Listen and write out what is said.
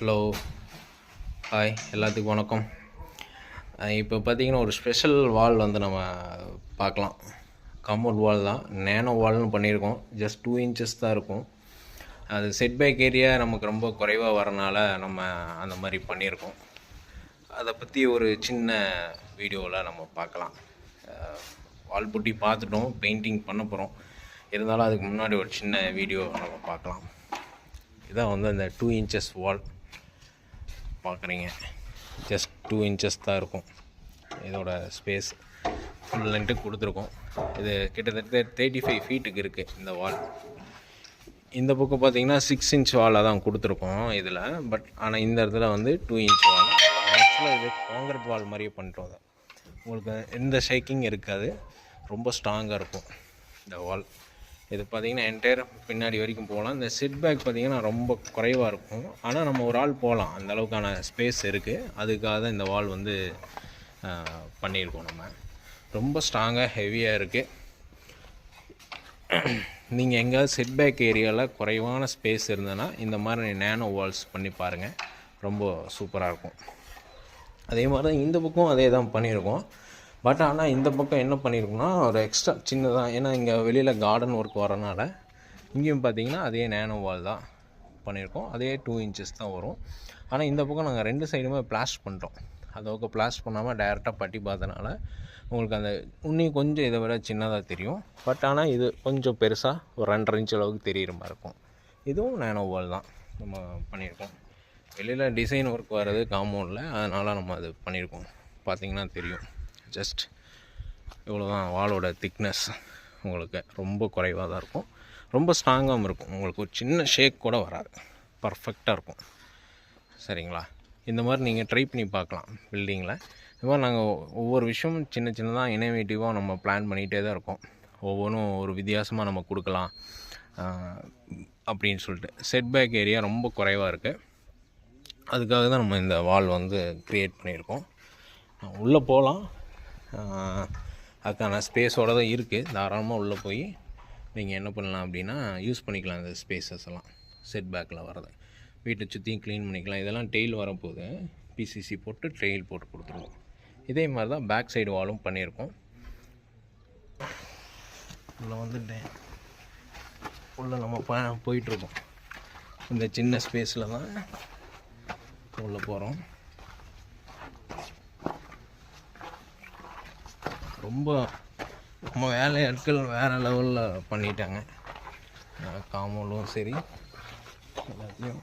Hello hi எல்லாத்துக்கும் வணக்கம். இப்போ பார்த்தீங்கன்னா ஒரு ஸ்பெஷல் வால் வந்து நம்ம பார்க்கலாம் கம்மோட் வால் தான். நேனோ வால்னு பண்ணியிருக்கோம். ஜஸ்ட் டூ இன்ச்சஸ் தான் இருக்கும். அது செட் பேக் ஏரியா நமக்கு ரொம்ப குறைவாக வரனால நம்ம அந்த மாதிரி பண்ணியிருக்கோம். அதை பற்றி ஒரு சின்ன வீடியோவில் நம்ம பார்க்கலாம் வால் புட்டி பார்த்துட்டோம் பெயிண்டிங் பண்ண போகிறோம் இருந்தாலும் அதுக்கு முன்னாடி ஒரு சின்ன வீடியோ நம்ம பார்க்கலாம் இதான் வந்து அந்த டூ இன்ச்சஸ் வால் பார்க்குறீங்க. ஜஸ்ட் டூ இன்ச்சஸ் தான் இருக்கும். இதோட ஸ்பேஸ் ஃபுல் லென்ட்டு கொடுத்துருக்கோம். இது கிட்டத்தட்ட தேர்ட்டி ஃபைவ் ஃபீட்டுக்கு இருக்குது இந்த வால் இந்த பக்கம் பார்த்தீங்கன்னா சிக்ஸ் இன்ச் வாலாக தான் கொடுத்துருக்கோம் இதில். பட் ஆனால் இந்த இடத்துல வந்து டூ இன்ச் வால் ஆக்சுவலாக இது காங்கிரட் வால் மாதிரியே பண்ணிட்டோம் அதை. உங்களுக்கு எந்த ஷேக்கிங் இருக்காது. ரொம்ப ஸ்ட்ராங்காக இருக்கும் இந்த வால் இது பார்த்தீங்கன்னா என்டையர் பின்னாடி வரைக்கும் போகலாம். இந்த செட் பேக் பார்த்தீங்கன்னா ரொம்ப குறைவாக இருக்கும். ஆனால் நம்ம ஒரு ஆள் போகலாம். அந்த அளவுக்கான ஸ்பேஸ் இருக்குது அதுக்காக தான் இந்த வால் வந்து பண்ணியிருக்கோம் நம்ம. ரொம்ப ஸ்ட்ராங்காக ஹெவியாக இருக்குது நீங்கள் எங்கேயாவது செட் பேக் ஏரியாவில் குறைவான ஸ்பேஸ் இருந்ததுன்னா இந்த மாதிரி நேனோ வால்ஸ் பண்ணி பாருங்கள் ரொம்ப சூப்பராக இருக்கும். அதே மாதிரி தான் இந்த பக்கம் அதே தான் பண்ணியிருக்கோம். பட் ஆனால் இந்த பக்கம் என்ன பண்ணியிருக்கோம்னா ஒரு எக்ஸ்ட்ரா சின்னதாக ஏன்னா இங்கே வெளியில் கார்டன் ஒர்க் வரனால இங்கேயும் பார்த்தீங்கன்னா அதே நேனோ வால் தான் பண்ணியிருக்கோம் அதே டூ இன்ச்சஸ் தான் வரும். ஆனால் இந்த பக்கம் நாங்கள் ரெண்டு சைடுமே பிளாஸ்ட் பண்ணிட்டோம். அதோக்க பிளாஸ்ட் பண்ணாமல் டைரெக்டாக பட்டி பார்த்தனால உங்களுக்கு அந்த இன்னும் கொஞ்சம் இதை விட சின்னதாக தெரியும். பட் ஆனால் இது கொஞ்சம் பெருசாக ஒரு ரெண்டரை இன்ச் அளவுக்கு தெரியிற மாதிரி இருக்கும். இதுவும் நேனோ வால் தான் நம்ம பண்ணியிருக்கோம் வெளியில் டிசைன் ஒர்க் வர்றது காம்பவுண்டில் அதனால் நம்ம அது பண்ணியிருக்கோம் பார்த்திங்கன்னா தெரியும். ஜஸ்ட் இவ்வளோ தான் வாலோட திக்னஸ் உங்களுக்கு ரொம்ப குறைவாக தான் இருக்கும். ரொம்ப ஸ்ட்ராங்காகவும் இருக்கும். உங்களுக்கு ஒரு சின்ன ஷேக் கூட வராது. பர்ஃபெக்டாக இருக்கும். சரிங்களா? இந்த மாதிரி நீங்கள் ட்ரை பண்ணி பார்க்கலாம் பில்டிங்கில் இந்த மாதிரி நாங்கள் ஒவ்வொரு விஷயமும் சின்ன சின்னதாக இனோவேட்டிவாக நம்ம பிளான் பண்ணிகிட்டே தான் இருக்கோம். ஒவ்வொன்றும் ஒரு வித்தியாசமாக நம்ம கொடுக்கலாம் அப்படின்னு சொல்லிட்டு. செட் பேக் ஏரியா ரொம்ப குறைவாக இருக்குது அதுக்காக தான் நம்ம இந்த வால் வந்து க்ரியேட் பண்ணியிருக்கோம். உள்ளே போகலாம். அதுக்கான ஸ்பேஸோடு தான் இருக்குது தாராளமாக உள்ளே போய் நீங்கள் என்ன பண்ணலாம் அப்படின்னா யூஸ் பண்ணிக்கலாம் இந்த ஸ்பேசஸ் எல்லாம் செட் பேக்கில் வரது வீட்டை சுற்றியும் க்ளீன் பண்ணிக்கலாம். இதெல்லாம் டெய்ல் வரப்போகுது. பிசிசி போட்டு ட்ரெயில் போட்டு கொடுத்துருவோம். இதே மாதிரி தான் பேக் சைடு வாலும் பண்ணியிருக்கோம். உள்ளே வந்துட்டேன் உள்ளே நம்ம ப போயிட்டுருக்கோம் இந்த சின்ன ஸ்பேஸில் தான் உள்ளே போகிறோம் ரொம்ப நம்ம வேலையாட்கள் வேறு லெவலில் பண்ணிட்டாங்க. காமலும் சரி. எல்லாத்தையும்